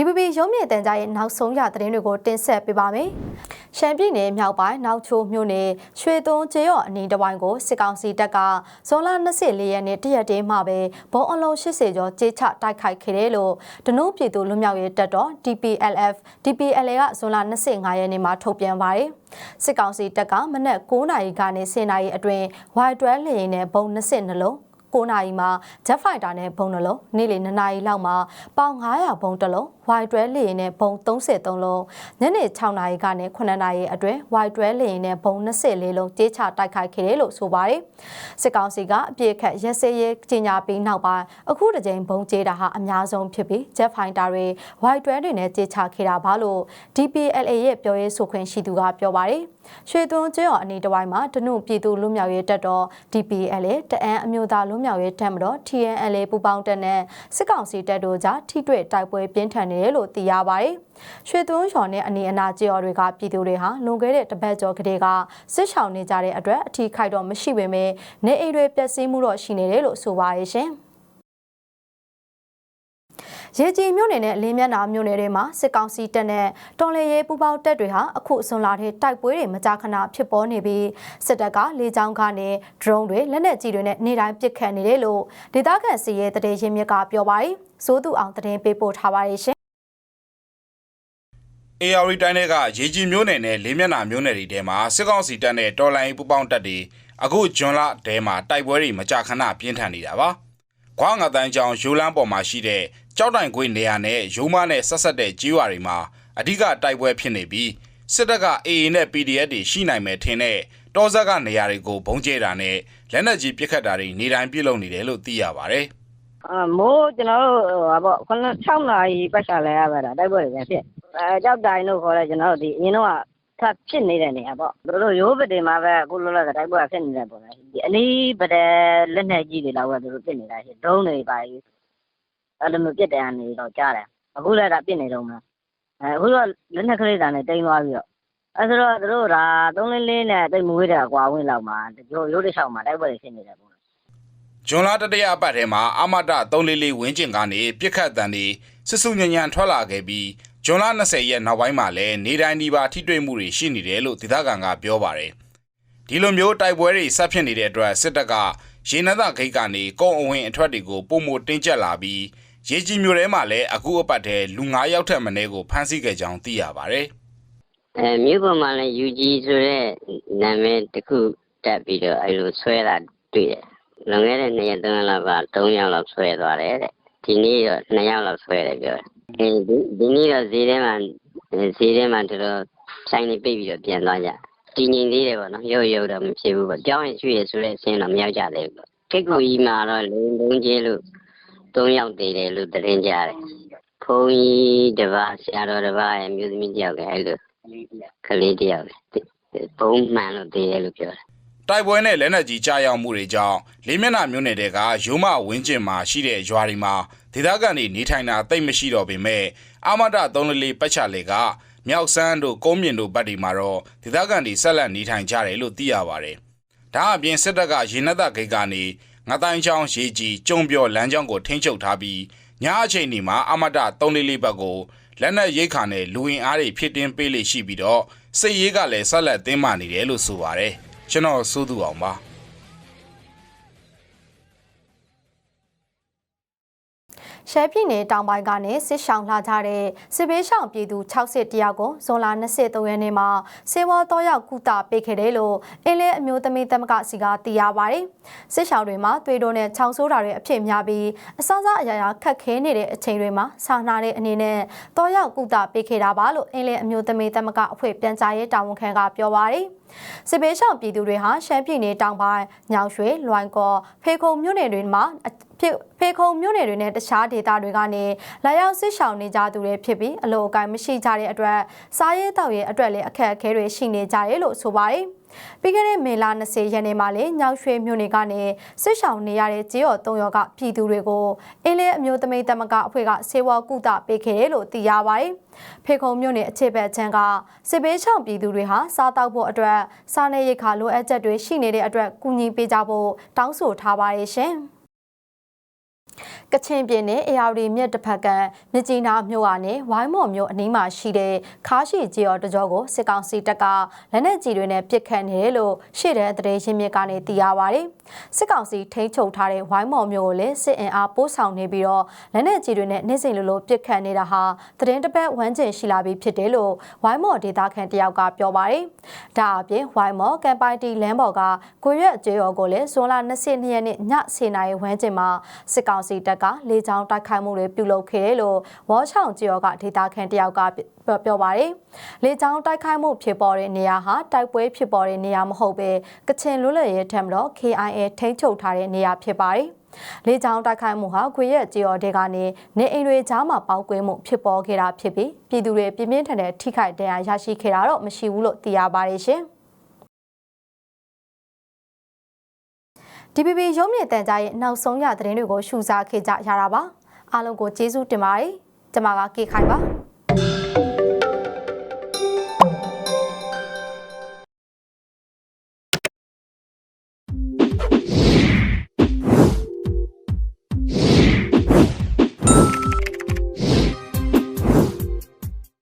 DPP ရုံးမြင့်တန်ကြားရဲ့နောက်ဆုံးရသတင်းတွေကိုတင်ဆက်ပေးပါမယ်။ရှမ်းပြည်နယ်မြောက်ပိုင်းနောက်ချိုမြို့နယ်ရွှေသွန်းကျေးရွာအနီးတစ်ဝိုင်းကိုစစ်ကောင်စီတပ်ကဇွန်လ24ရက်နေ့တရက်တည်းမှာပဲဘုံအလုံး80ကျော်ကြေးချတိုက်ခိုက်ခဲ့တယ်လို့ဒနုပြည်သူလူမျိုးရေးတပ်တော် DPLF DPLA ကဇွန်လ25ရက်နေ့မှာထုတ်ပြန်ပါတယ်။စစ်ကောင်စီတပ်ကမနက်9နာရီကနေ10နာရီအတွင်း Y12 လေယာဉ်နဲ့ဘုံ20နှလုံး9နာရီမှာ Jet Fighter နဲ့ဘုံနှလုံးနေ့လယ်2နာရီလောက်မှာပေါင်900ဘုံတစ်လုံး Y12 လေယာဉ်နဲ့ဘုံ33လုံးညနေ6နာရီကနေ9နာရီအတွင်း Y12 လေယာဉ်နဲ့ဘုံ24လုံးကြေးချတိုက်ခိုက်ခဲ့တယ်လို့ဆိုပါတယ်စစ်ကောင်စီကအပြစ်ခတ်ရက်စဲရဲကြီးညာပြီးနောက်ပိုင်းအခုတစ်ကြိမ်ဘုံကြေးတာဟာအများဆုံးဖြစ်ပြီး Jet Fighter တွေ Y12 တွေနဲ့ကြေးချခဲ့တာပါလို့ DPLA ရဲ့ပြောရေးဆိုခွင့်ရှိသူကပြောပါတယ်ရွှေသွန်းကျွန်းအနီးတစ်ဝိုင်းမှာဒနုပြည်သူလူမျိုးရေးတပ်တော် DPLA တအန်းအမျိုးသားလူမျိုးရေးတပ်မတော် TNLA ပူးပေါင်းတပ်နဲ့စစ်ကောင်စီတပ်တို့ကြားထိတွေ့တိုက်ပွဲပြင်းထန်နေတယ်လို့သိရပါတယ်။ရွှေသွန်းရွာနဲ့အနီးအနားကျေးရွာတွေကပြည်သူတွေဟာလွန်ခဲ့တဲ့တပတ်ကျော်ကလေးကစစ်ဆောင်နေကြတဲ့အတွက်အထီးခိုက်တော့မရှိပေမဲ့နေအိမ်တွေပျက်စီးမှုတော့ရှိနေတယ်လို့ဆိုပါရရှင်။ရေကြီးမြို့နယ်နဲ့လင်းမျက်နှာမြို့နယ်တွေမှာစစ်ကောင်စီတပ်နဲ့တော်လှန်ရေးပူးပေါင်းတပ်တွေဟာအခုအစွန်လာတဲ့တိုက်ပွဲတွေမကြာခဏဖြစ်ပေါ်နေပြီးစစ်တပ်ကလေကြောင်းကနေ drone တွေလက်နက်ကြီးတွေနဲ့နေတိုင်းပစ်ခတ်နေတယ်လို့ဒေသခံစီရဲတရေရင်းမြစ်ကပြောပါတယ်။စိုးသူအောင်တရင်ပေးပို့ထားပါတယ်ရှင် AR တိုင်းတွေကရေကြီးမျိုးနယ်နဲ့လေးမျက်နှာမျိုးနယ်တွေထဲမှာစစ်ကောင်စီတပ်နဲ့တော်လိုင်းပူပေါင်းတပ်တွေအခုဂျွန်လထဲမှာတိုက်ပွဲတွေမကြာခဏပြင်းထန်နေတာပါ။ခွာငါတန်းချောင်းရိုးလန်းပေါ်မှာရှိတဲ့ကြောက်တိုင်ခွေနေရာနဲ့ရိုးမနဲ့ဆက်ဆက်တဲ့ကြေးရွာတွေမှာအဓိကတိုက်ပွဲဖြစ်နေပြီးစစ်တပ်က AA နဲ့ PDF တွေရှိနိုင်မယ်ထင်တဲ့တောဆက်ကနေရာတွေကိုဘုံကျဲတာနဲ့လက်နက်ကြီးပစ်ခတ်တာတွေနေတိုင်းပြုလုပ်နေတယ်လို့သိရပါဗျ။အာမိုးကျွန်တော်တို့ဟိုဟာပေါ့ခုန6နာရီပတ်ချလဲရပါတာတိုက်ပွဲတွေပြန်ဖြစ် အဲကြောက်တိုင်လို့ခေါ်လဲကျွန်တော်တို့ဒီအရင်တော့ထပ်ဖြစ်နေတဲ့နေရာပေါ့တို့တို့ရိုးပတေမှာပဲအခုလောလောဆယ်တိုက်ပွဲဖြစ်နေတယ်ပေါ့လေဒီအနီးပဒေလက်နဲ့ကြီးတွေတော့ပဲတို့ဖြစ်နေတာရှိဒုံးတွေပါကြီးအဲ့လိုမျိုးပြစ်တယ်အနေတော့ကြားတယ်အခုလည်းဒါပြစ်နေတော့မှာအဲအခုတော့လက်နဲ့ခရိတာနဲ့တိန်သွားပြီးတော့အဲဆိုတော့တို့ဒါ344နဲ့တိတ်မွေးတယ်ကွာဝင်းလောက်မှာရိုးရိုးတစ်လျှောက်မှာတိုက်ပွဲတွေဖြစ်နေတယ်ပေါ့ဂျွန်လာတတရအပတ်ထဲမှာအမတ344ဝင်းကျင်ကနေပြစ်ခတ်တန်တွေစစ်စုညံညံထွက်လာခဲ့ပြီး ဂျွန်လာ20ရက်နောက်ပိုင်းမှာလည်းနေတိုင်းဒီပါထိတွေ့မှုတွေရှိနေတယ်လို့ဒေသခံကပြောပါတယ်။ဒီလိုမျိုးတိုက်ပွဲတွေဆက်ဖြစ်နေတဲ့အတွက်စစ်တပ်ကရေနံသာဂိတ်ကနေကုန်းအဝင်အထွက်တွေကိုပုံမတင်းကျပ်လာပြီးရေကြီးမျိုးထဲမှာလည်းအခုအပတ်ထဲလူ9ယောက်ထက်မနည်းကိုဖမ်းဆီးခဲ့ကြောင်းသိရပါတယ်။အဲမြို့ပေါ်မှာလည်း UG ဆိုတဲ့နာမည်တစ်ခုတက်ပြီးတော့အဲလိုဆွဲတာတွေ့တယ်။လွန်ခဲ့တဲ့2ရက်3ရက်လောက်က3ယောက်လောက်ဆွဲသွားတယ်တဲ့။ဒီနေ့တော့2ယောက်လောက်ဆွဲတယ်ပြောတယ်။အဲ ဒီဒီနေ့တော့ဈေးထဲမှာဈေးထဲမှာတော်တော်ဆိုင်နေပိတ်ပြီးတော့ပြန်သွားကြ။တည်ငြိမ်သေးတယ်ပေါ့နော်။ရုပ်ရုပ်တော့မဖြစ်ဘူးပေါ့။ကြောင်းရင်ရွှေရဆိုတဲ့အဆင်းတော့မရောက်ကြသေးဘူးပေါ့။ခိတ်ကူကြီးမှာတော့လိန်လုံးကျဲလို့3ယောက်သေးတယ်လို့သတင်းကြတယ်။ဖုန်းကြီးတစ်ပါးဆရာတော်တစ်ပါးရဲ့မျိုးသမီးတစ်ယောက်ကအဲလိုကလေးတယောက်လေဘုံမှန်လို့တည်တယ်လို့ပြောတယ်တိုက်ပွဲနဲ့လက်နက်ကြီးကြားရောက်မှုတွေကြောင့်လေးမျက်နှာမြို့နယ်တွေကရိုးမဝင်းကျင်မှာရှိတဲ့ရွာတွေမှာ ဒေသခံတွေနေထိုင်တာတိတ်မရှိတော့ပေမဲ့အာမတ344ပတ်ချလေကမြောက်စမ်းတို့ကုန်းမြင့်တို့ဘက်တွေမှာတော့ဒေသခံတွေဆက်လက်နေထိုင်ကြတယ်လို့သိရပါတယ်။ဒါအပြင်စစ်တပ်ကရေနက်သက်ဂိတ်ကနေငတိုင်းချောင်းရေကြီးကျုံပြော်လမ်းကြောင်းကိုထိန်းချုပ်ထားပြီးညအချိန်ဒီမှာအာမတ344ဘက်ကိုလက်နက်ရိတ်ခါနဲ့လူဝင်အားတွေဖြစ်တင်းပေးလိရှိပြီးတော့စစ်ရေးကလည်းဆက်လက်တင်းမာနေတယ်လို့ဆိုပါတယ်။ကျွန်တော်စိုးသူအောင်ပါ။ ရှမ်းပြည်နယ်တောင်ပိုင်းကနေစစ်ရှောင်းလာကြတဲ့စစ်ဘေးရှောင်ပြည်သူ60တယောက်ကိုဇွန်လ23ရက်နေ့မှာစေဝါတော့ရောက်ကုသပေးခဲ့တယ်လို့အင်းလဲအမျိုးသမီးသမဂ္ဂစီကသိရပါတယ်။စစ်ရှောင်းတွေမှာသွေးတိုးနဲ့ချောင်းဆိုးတာတွေအဖြစ်များပြီးအစစအရာရာခက်ခဲနေတဲ့အချိန်တွေမှာဆာနာတဲ့အနေနဲ့တော့ရောက်ကုသပေးခဲ့တာပါလို့အင်းလဲအမျိုးသမီးသမဂ္ဂအဖွဲ့ပြန်ကြားရေးတာဝန်ခံကပြောပါတယ်။စစ်ဘေးရှောင်ပြည်သူတွေဟာရှမ်းပြည်နယ်တောင်ပိုင်းညောင်ရွှေလွိုင်ကော်ဖေခုံမြို့နယ်တွေမှာ ဖေဖေခုံမြို့နယ်တွေနဲ့တခြားဒေသတွေကနေလာရောက်စစ်ရှောင်နေကြသူတွေဖြစ်ပြီးအလိုအကိုင်းမရှိကြတဲ့အတွက်စားရေးတောက်ရေးအတွက်လည်းအခက်အခဲတွေရှိနေကြတယ်လို့ဆိုပါတယ်။ပြီးခဲ့တဲ့မေလ20ရက်နေ့မှာလေညောင်ရွှေမြို့နယ်ကနေစစ်ရှောင်နေရတဲ့ကြေးော်၃ရောက်ကပြည်သူတွေကိုအင်းလေးအမျိုးသမီးသမဂ္ဂအဖွဲ့ကဆေးဝါးကုသပေးခဲ့တယ်လို့သိရပါတယ်။ဖေခုံမြို့နယ်အခြေဘက်ချမ်းကစစ်ဘေးရှောင်ပြည်သူတွေဟာစားတောက်ဖို့အတွက်စားနေရိတ်ခါလိုအပ်ချက်တွေရှိနေတဲ့အတွက်ကူညီပေးကြဖို့တောင်းဆိုထားပါတယ်ရှင်။ ကချင်ပြည်နယ်အေရဝတီမြစ်တစ်ဖက်ကမြစ်ကြီးနားမြို့ကနေဝိုင်းမော်မြို့အနီးမှာရှိတဲ့ခါရှိကြီးရော်တကြောကိုစစ်ကောင်စီတပ်ကလက်နက်ကြီးတွေနဲ့ပစ်ခတ်နေတယ်လို့ရှေ့တဲ့သတင်းရင်းမြစ်ကနေသိရပါဗျ။စစ်ကောင်စီထိန်းချုပ်ထားတဲ့ဝိုင်းမော်မြို့ကိုလည်းစစ်အင်အားပို့ဆောင်နေပြီးတော့လက်နက်ကြီးတွေနဲ့နေ့စဉ်လိုလိုပစ်ခတ်နေတာဟာသတင်းတစ်ပတ်ဝန်းကျင်ရှိလာပြီဖြစ်တယ်လို့ဝိုင်းမော်ဒေသခံတယောက်ကပြောပါတယ်။ဒါအပြင်ဝိုင်းမော်ကမ်ပိုင်တီလမ်းပေါ်ကကိုရွက်အကျေရော်ကိုလည်းဇွန်လ22ရက်နေ့ည10:00နာရီဝန်းကျင်မှာစစ်ကောင်စီတပ်ကလေကြောင်းတိုက်ခိုက်မှုတွေပြုလုပ်ခဲ့တယ်လို့ဝေါချောင်ကျေရော်ကဒေသခံတယောက်ကပြောပြောပါတယ်။လေကြောင်းတိုက်ခိုက်မှုဖြစ်ပေါ်တဲ့နေရာဟာတိုက်ပွဲဖြစ်ပေါ်တဲ့နေရာမဟုတ်ပဲကချင်လွတ်လပ်ရေးထံမတော် KIA ထိန်းချုပ်ထားတဲ့နေရာဖြစ်ပါတယ်။လေကြောင်းတိုက်ခိုက်မှုဟာခွေရက်ကြေော်တဲ့ကနေနေအိမ်တွေကြားမှာပေါက်ကွဲမှုဖြစ်ပေါ်ခဲ့တာဖြစ်ပြီးပြည်သူတွေပြင်းပြင်းထန်တဲ့ထိခိုက်ဒဏ်ရာရရှိခဲ့တာတော့မရှိဘူးလို့သိရပါတယ်ရှင်။ DPP ရုံးမြင့်တန်ကြားရဲ့နောက်ဆုံးရသတင်းတွေကိုရှုစားခဲ့ကြရတာပါအားလုံးကိုကျေးဇူးတင်ပါတယ်ကျွန်မကကေခိုင်ပါ